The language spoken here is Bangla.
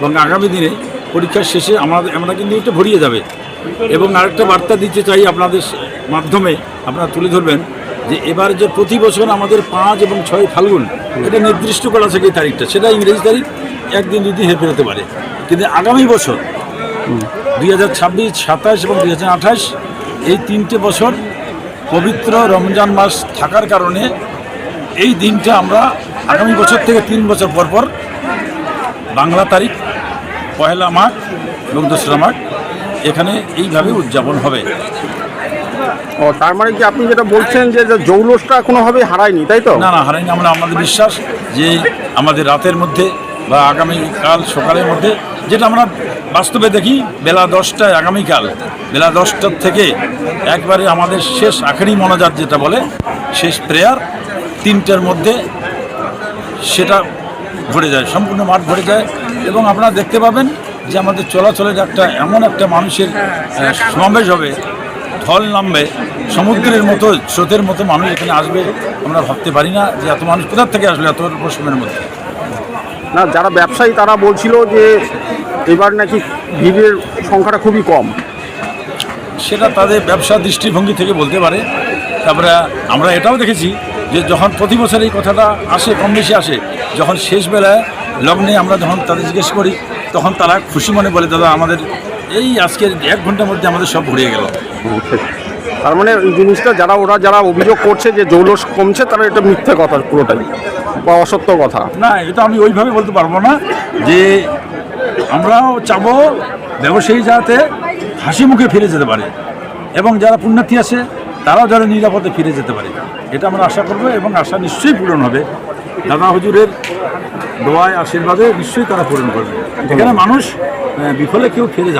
এবং আগামী দিনে পরীক্ষার শেষে আমাদের আমরা কিন্তু এটা ভরিয়ে যাবে। এবং আরেকটা বার্তা দিতে চাই আপনাদের মাধ্যমে, আপনারা তুলে ধরবেন যে এবার যে প্রতি বছর আমাদের পাঁচ এবং ছয় ফাল্গুন, এটা নির্দিষ্ট করা এই তারিখটা, সেটা ইংরেজি তারিখ একদিন, দুই দিন হতে পারে। কিন্তু আগামী বছর, দুই হাজার ছাব্বিশ, সাতাশ এবং দুই হাজার আঠাশ, এই তিনটে বছর পবিত্র রমজান মাস থাকার কারণে এই দিনটা আমরা আগামী বছর থেকে তিন বছর পর পর বাংলা তারিখ পহেলা মাঘ এবং দোসরা মাঘ এখানে এইভাবে উদযাপন হবে। ও তার মানে কি আপনি যেটা বলছেন যে যে জৌলসটা কোনোভাবেই হারায়নি তাই তো? না না হারায়নি আমরা আমাদের বিশ্বাস যে আমাদের রাতের মধ্যে বা আগামীকাল সকালের মধ্যে যেটা আমরা বাস্তবে দেখি বেলা দশটায় আগামীকাল বেলা দশটার থেকে একবারে আমাদের শেষ আখেরি মনোজাত যেটা বলে শেষ প্রেয়ার তিনটার মধ্যে সেটা ভরে যায় সম্পূর্ণ মাঠ ভরে যায় এবং আপনারা দেখতে পাবেন যে আমাদের চলাচলের একটা এমন একটা মানুষের আহ, সমাবেশ হবে ঢল নামবে সমুদ্রের মতো স্রোতের মতো মানুষ এখানে আসবে আমরা ভাবতে পারি না যে এত মানুষ কোথার থেকে আসবে এত অল্প সময়ের মধ্যে। না যারা ব্যবসায়ী তারা বলছিল যে এবার নাকি ভিড়ের সংখ্যাটা খুবই কম। সেটা তাদের ব্যবসা দৃষ্টিভঙ্গি থেকে বলতে পারে। তারপরে আমরা এটাও দেখেছি যে যখন প্রতি বছর এই কথাটা আসে কম বেশি আসে যখন শেষ বেলায় লগ্নে আমরা যখন তাদের জিজ্ঞেস করি তখন তারা খুশি মনে বলে দাদা আমাদের এই আজকের এক ঘণ্টার মধ্যে আমাদের সব ঘুরিয়ে গেল। তার মানে এই জিনিসটা যারা ওরা যারা অভিযোগ করছে যে জৌলস কমছে তারা এটা মিথ্যে কথা পুরোটাই বা অসত্য কথা। না এটা আমি ওইভাবে বলতে পারব না যে আমরাও চাবো ব্যবসায়ী যাতে হাসি মুখে ফিরে যেতে পারে। এবং যারা পুণ্যার্থী আছে তারাও যেন নিরাপদে ফিরে যেতে পারে এটা আমরা আশা করব এবং আশা নিশ্চয়ই পূরণ হবে। দাদা হুজুরের দোয়ায় আশীর্বাদে নিশ্চয়ই তারা পূরণ করবে। এখানে মানুষ বিফলে কেউ ফিরে যাবে